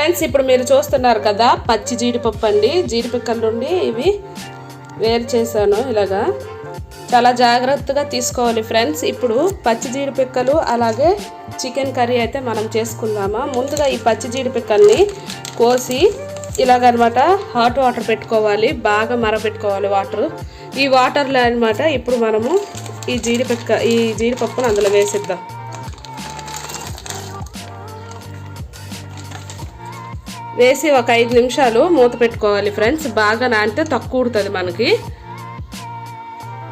Friends ఇప్పుడు మీరు చూస్తున్నారు కదా పచ్చి జీడిపప్పు అండి. జీడిపిక్కల నుండి ఇవి వేరు చేశాను ఇలాగా. చాలా జాగ్రత్తగా తీసుకోవాలి ఫ్రెండ్స్. ఇప్పుడు పచ్చి జీడిపిక్కలు అలాగే చికెన్ కర్రీ అయితే మనం చేసుకుందామా? ముందుగా ఈ పచ్చి జీడిపిక్కల్ని కోసి ఇలాగనమాట హాట్ వాటర్ పెట్టుకోవాలి. బాగా మరబెట్టుకోవాలి వాటర్. ఈ వాటర్లో అనమాట ఇప్పుడు మనము ఈ జీడిపిక్క ఈ జీడిపప్పును అందులో వేసిద్దాం. వేసి ఒక ఐదు నిమిషాలు మూత పెట్టుకోవాలి ఫ్రెండ్స్. బాగా నానితే తక్కువ ఉడుతుంది మనకి.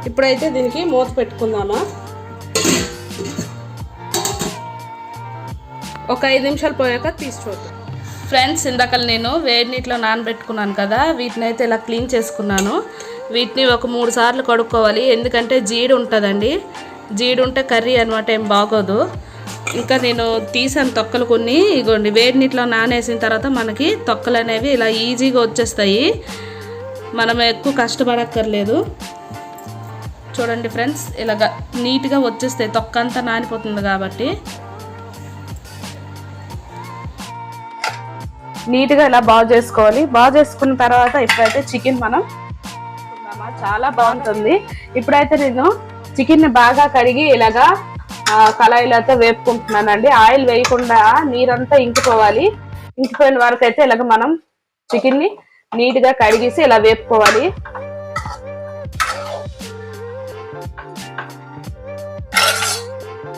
ఇప్పుడైతే దీనికి మూత పెట్టుకుందామా? ఒక ఐదు నిమిషాలు పోయాక తీసి చూద్దాం. ఫ్రెండ్స్ ఇందాక నేను వేడి నీటిలో నానబెట్టుకున్నాను కదా వీటిని అయితే ఇలా క్లీన్ చేసుకున్నాను. వీటిని ఒక మూడు సార్లు కడుక్కోవాలి. ఎందుకంటే జీడి ఉంటుందండి జీడి ఉంటే కర్రీ అనమాట ఏం బాగోదు. ఇంకా నేను తీసాను తొక్కలు కొన్ని. ఇగోండి వేడి నీటిలో నానేసిన తర్వాత మనకి తొక్కలు అనేవి ఇలా ఈజీగా వచ్చేస్తాయి. మనం ఎక్కువ కష్టపడక్కర్లేదు. చూడండి ఫ్రెండ్స్ ఇలాగ నీట్గా వచ్చేస్తాయి. తొక్క అంతా నానిపోతుంది కాబట్టి. నీట్గా ఇలా బాగు చేసుకోవాలి. బాగు చేసుకున్న తర్వాత ఇప్పుడైతే చికెన్ మనం చాలా బాగుంటుంది. ఇప్పుడైతే నేను చికెన్ని బాగా కడిగి ఇలాగా కళాయిలో అయితే వేపుకుంటున్నానండి. ఆయిల్ వేయకుండా నీరంతా ఇంకిపోవాలి. ఇంకిపోయిన వరకు అయితే ఇలాగ మనం చికెన్ని నీట్గా కడిగేసి ఇలా వేపుకోవాలి.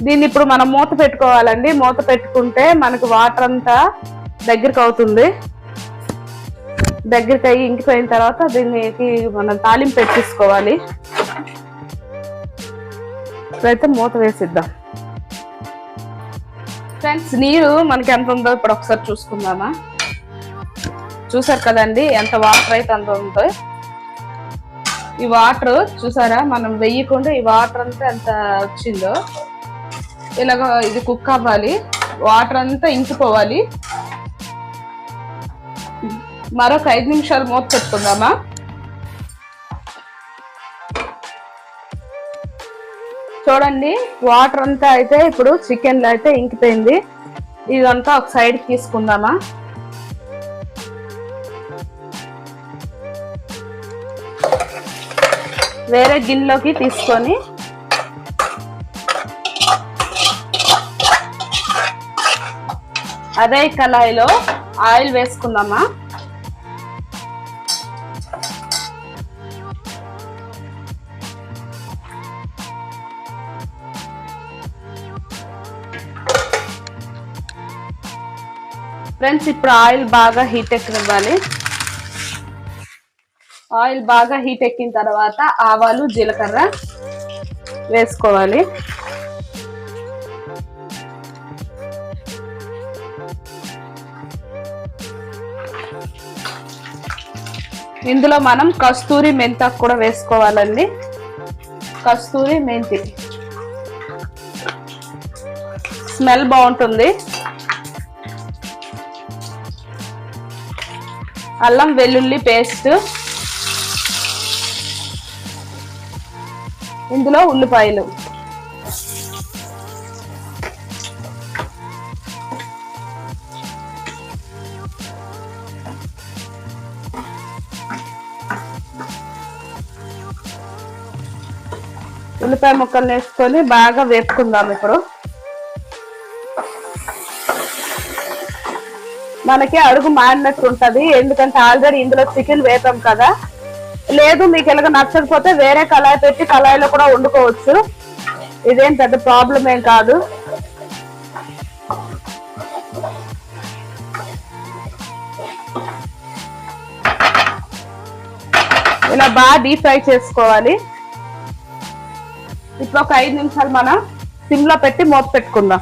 దీన్ని ఇప్పుడు మనం మూత పెట్టుకోవాలండి. మూత పెట్టుకుంటే మనకు వాటర్ అంతా దగ్గరికి అవుతుంది. దగ్గరికి అయ్యి ఇంకిపోయిన తర్వాత దీనికి మనం తాలింపు పెట్టేసుకోవాలి. ఇప్పుడైతే మూత వేసిద్దాం. ఫ్రెండ్స్ నీరు మనకి ఎంత ఉందో ఇప్పుడు ఒకసారి చూసుకుందామా? చూసారు కదండి ఎంత వాటర్ అయితే అంత ఉందో? ఈ వాటర్ చూసారా? మనం వెయ్యకుండా ఈ వాటర్ అంతా ఎంత వచ్చిందో? ఇలాగ ఇది కుక్ అవ్వాలి. వాటర్ అంతా ఇంకిపోవాలి. మరొక ఐదు నిమిషాలు మూత పెట్టుకుందామా? చూడండి వాటర్ అంతా అయితే ఇప్పుడు చికెన్లో అయితే ఇంకిపోయింది. ఇదంతా ఒక సైడ్ తీసుకుందామా? వేరే గిన్నెలోకి తీసుకొని అదే కళాయిలో ఆయిల్ వేసుకుందామా? ఫ్రెండ్స్ ఇప్పుడు ఆయిల్ బాగా హీట్ ఎక్కనివ్వాలి. ఆయిల్ బాగా హీట్ ఎక్కిన తర్వాత ఆవాలు జీలకర్ర వేసుకోవాలి. ఇందులో మనం కస్తూరి మెంతాకు కూడా వేసుకోవాలండి. కస్తూరి మెంతి. స్మెల్ బాగుంటుంది. అల్లం వెల్లుల్లి పేస్ట్. ఇందులో ఉల్లిపాయలు. ఉల్లిపాయ ముక్కలు వేసుకొని బాగా వేపుకుందాం ఇప్పుడు. మనకి అడుగు మాడినట్టు ఉంటది. ఎందుకంటే ఆల్రెడీ ఇందులో చికెన్ వేపాం కదా. లేదు మీకు ఎలాగ నచ్చకపోతే వేరే కళాయి పెట్టి కళాయిలో కూడా వండుకోవచ్చు. ఇదేం పెద్ద ప్రాబ్లం ఏం కాదు. ఇలా బాగా డీప్ ఫ్రై చేసుకోవాలి. ఇప్పుడు ఒక ఐదు నిమిషాలు మనం సిమ్లో పెట్టి మూత పెట్టుకుందాం.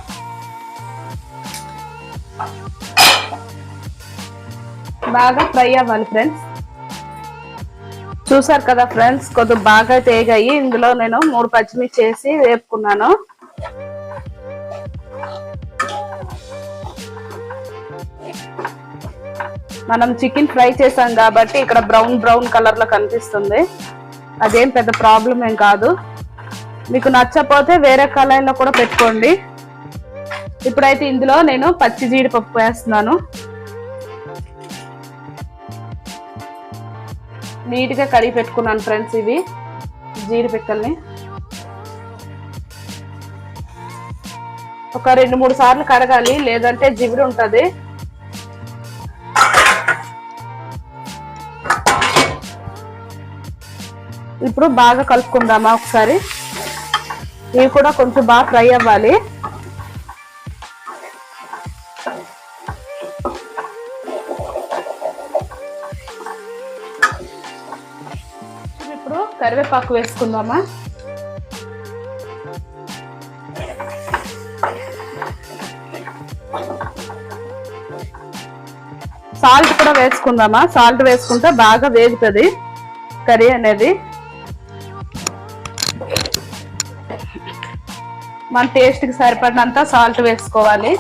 బాగా ఫ్రై అవ్వాలి ఫ్రెండ్స్. చూసారు కదా ఫ్రెండ్స్ కొద్దిగా బాగా తేగాయి. ఇందులో నేను మూడు పచ్చిమిర్చి వేసి వేపుకున్నాను. మనం చికెన్ ఫ్రై చేసాం కాబట్టి ఇక్కడ బ్రౌన్ బ్రౌన్ కలర్లో కనిపిస్తుంది. అదేం పెద్ద ప్రాబ్లం ఏం కాదు. మీకు నచ్చకపోతే వేరే కళాయిలో కూడా పెట్టుకోండి. ఇప్పుడైతే ఇందులో నేను పచ్చి జీడిపప్పు వేస్తున్నాను. నీట్గా కడిగి పెట్టుకున్నాను ఫ్రెండ్స్ ఇవి జీడిపిక్కల్ని. ఒక రెండు మూడు సార్లు కడగాలి లేదంటే జిగురు ఉంటుంది. ఇప్పుడు బాగా కలుపుకుందామా ఒకసారి? ఇవి కూడా కొంచెం బాగా ఫ్రై అవ్వాలి. కరివేపాకు వేసుకుందామా? సాల్ట్ కూడా వేసుకుందామా? సాల్ట్ వేసుకుంటే బాగా వేగుతుంది కర్రీ అనేది. మన టేస్ట్కి సరిపడినంత సాల్ట్ వేసుకోవాలి.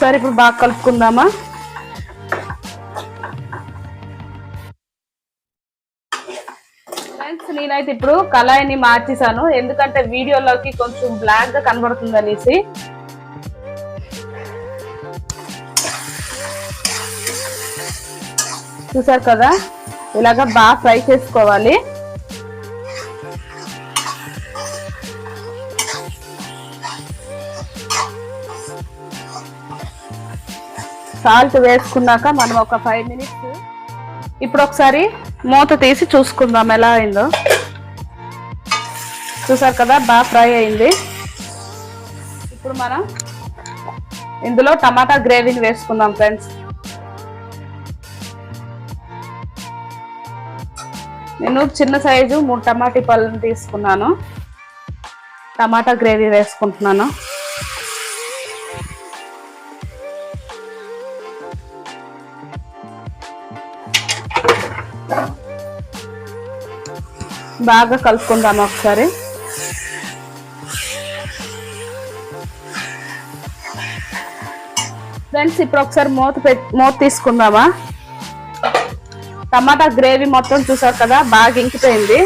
ఒకసారి ఇప్పుడు బాగా కలుపుకుందామా? ఫ్రెండ్స్ నేనైతే ఇప్పుడు కళాయిని మార్చేసాను ఎందుకంటే వీడియోలోకి కొంచెం బ్లాక్గా కనబడుతుంది అనేసి. చూసారు కదా? ఇలాగ బాగా ఫ్రై చేసుకోవాలి. సాల్ట్ వేసుకున్నాక మనం ఒక ఫైవ్ మినిట్స్ ఇప్పుడు ఒకసారి మూత తీసి చూసుకుందాం ఎలా అయిందో. చూసారు కదా బాగా ఫ్రై అయింది. ఇప్పుడు మనం ఇందులో టమాటా గ్రేవీని వేసుకుందాం ఫ్రెండ్స్. నేను చిన్న సైజు మూడు టమాటీ పళ్ళని తీసుకున్నాను. టమాటా గ్రేవీ వేసుకుంటున్నాను. బాగా కలుపుకుందాం ఒకసారి. ఫ్రెండ్స్ ఇప్పుడు ఒకసారి మూత పెట్ మూత తీసుకుందామా? టమాటా గ్రేవీ మొత్తం చూసారు కదా బాగా ఇంకిపోయింది.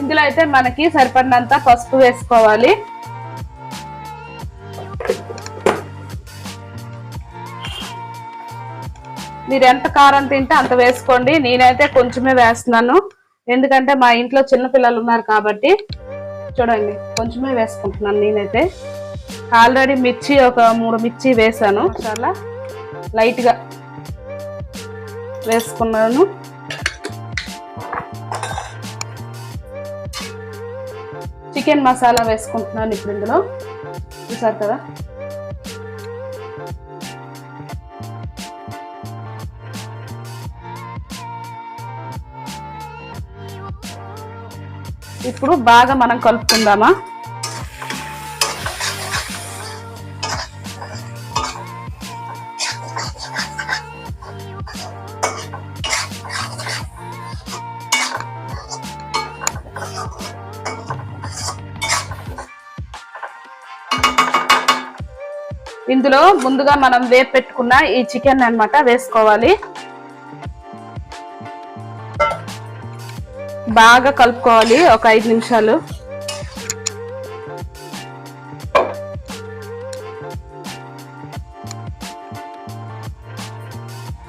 ఇందులో అయితే మనకి సరిపడినంత పసుపు వేసుకోవాలి. మీరు ఎంత కారం తింటే అంత వేసుకోండి. నేనైతే కొంచెమే వేస్తున్నాను. ఎందుకంటే మా ఇంట్లో చిన్న పిల్లలు ఉన్నారు కాబట్టి చూడండి కొంచెమే వేసుకుంటున్నాను నేనైతే. ఆల్రెడీ మిర్చి ఒక మూడు మిర్చి వేసాను. చాలా లైట్గా వేసుకున్నాను. చికెన్ మసాలా వేసుకుంటున్నాను ఇప్పుడు ఇందులో. చూసారు కదా? ఇప్పుడు బాగా మనం కలుపుకుందామా? ఇందులో ముందుగా మనం వేపు పెట్టుకున్న ఈ చికెన్ అన్నమాట వేసుకోవాలి. బాగా కలుపుకోవాలి ఒక ఐదు నిమిషాలు.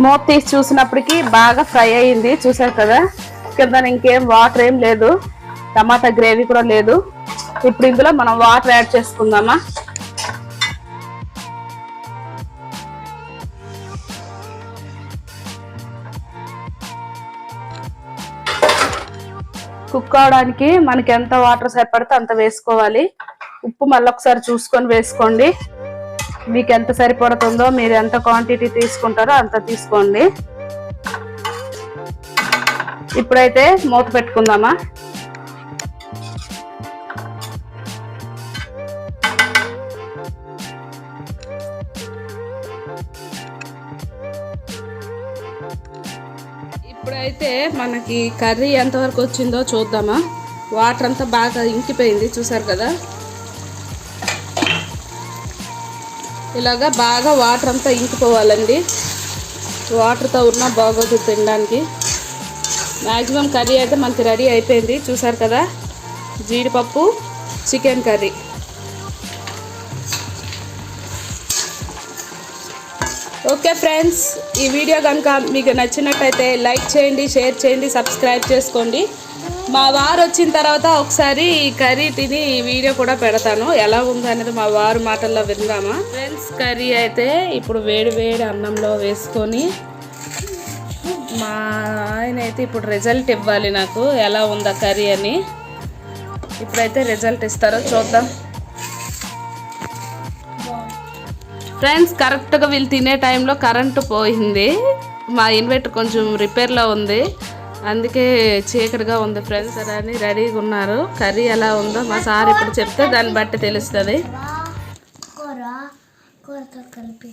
మూత తీసి చూసినప్పటికి బాగా ఫ్రై అయింది చూసారు కదా? కింద ఇంకేం వాటర్ ఏం లేదు టమాటా గ్రేవీ కూడా లేదు. ఇప్పుడు ఇందులో మనం వాటర్ యాడ్ చేసుకుందామా? కుక్ అవడానికి మనకి ఎంత వాటర్ సరిపడితే అంత వేసుకోవాలి. ఉప్పు మళ్ళీ ఒకసారి చూసుకొని వేసుకోండి. మీకు ఎంత సరిపడుతుందో మీరు ఎంత క్వాంటిటీ తీసుకుంటారో అంత తీసుకోండి. ఇప్పుడైతే మూత పెట్టుకుందామా? అయితే మనకి కర్రీ ఎంతవరకు వచ్చిందో చూద్దామా? వాటర్ అంతా బాగా ఇంకిపోయింది చూసారు కదా? ఇలాగా బాగా వాటర్ అంతా ఇంకిపోవాలండి. వాటర్తో ఉన్నా బాగోదు తినడానికి. మ్యాక్సిమం కర్రీ అయితే మనకి రెడీ అయిపోయింది చూసారు కదా? జీడిపప్పు చికెన్ కర్రీ. ఓకే ఫ్రెండ్స్ ఈ వీడియో కనుక మీకు నచ్చినట్టయితే లైక్ చేయండి షేర్ చేయండి సబ్స్క్రైబ్ చేసుకోండి. మా వారు వచ్చిన తర్వాత ఒకసారి ఈ కర్రీ తిని ఈ వీడియో కూడా పెడతాను. ఎలా ఉందనేది మా వారు మాటల్లో విందామా? ఫ్రెండ్స్ కర్రీ అయితే ఇప్పుడు వేడి వేడి అన్నంలో వేసుకొని మా ఆయన అయితే ఇప్పుడు రిజల్ట్ ఇవ్వాలి నాకు. ఎలా ఉందా కర్రీ అని. ఇప్పుడైతే రిజల్ట్ ఇస్తారో చూద్దాం. ఫ్రెండ్స్ కరెక్ట్గా వీళ్ళు తినే టైంలో కరెంటు పోయింది. మా ఇన్వర్టర్ కొంచెం రిపేర్లో ఉంది. అందుకే చీకటిగా ఉంది ఫ్రెండ్స్ అని రెడీగా ఉన్నారు. కర్రీ ఎలా ఉందో మా సార్ ఇప్పుడు చెప్తే దాన్ని బట్టి తెలుస్తుంది. కలిపి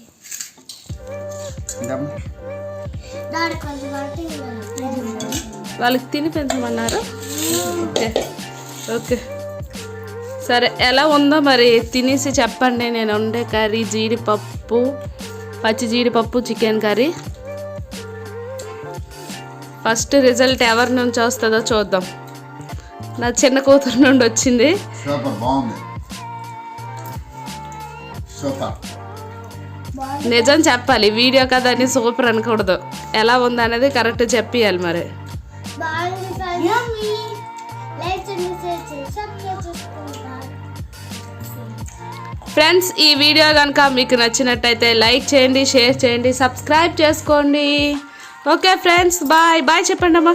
వాళ్ళకి తిని పెంచమన్నారు. ఓకే. ఓకే. సరే ఎలా ఉందో మరి తినేసి చెప్పండి. నేను వండే కర్రీ జీడిపప్పు పచ్చి జీడిపప్పు చికెన్ కర్రీ. ఫస్ట్ రిజల్ట్ ఎవరి నుంచి వస్తుందో చూద్దాం. నా చిన్న కూతురు నుండి వచ్చింది. సూపర్ బాగుంది. సూపర్. నిజం చెప్పాలి వీడియో కదా అని సూపర్ అనకూడదు. ఎలా ఉంది అనేది కరెక్ట్ చెప్పియాలి మరి. బాగుంది ఫ్రెండ్స్ ఈ వీడియో కనుక మీకు నచ్చినట్టయితే లైక్ చేయండి షేర్ చేయండి సబ్స్క్రైబ్ చేసుకోండి. Okay friends bye. బాయ్ చెప్పండి అమ్మా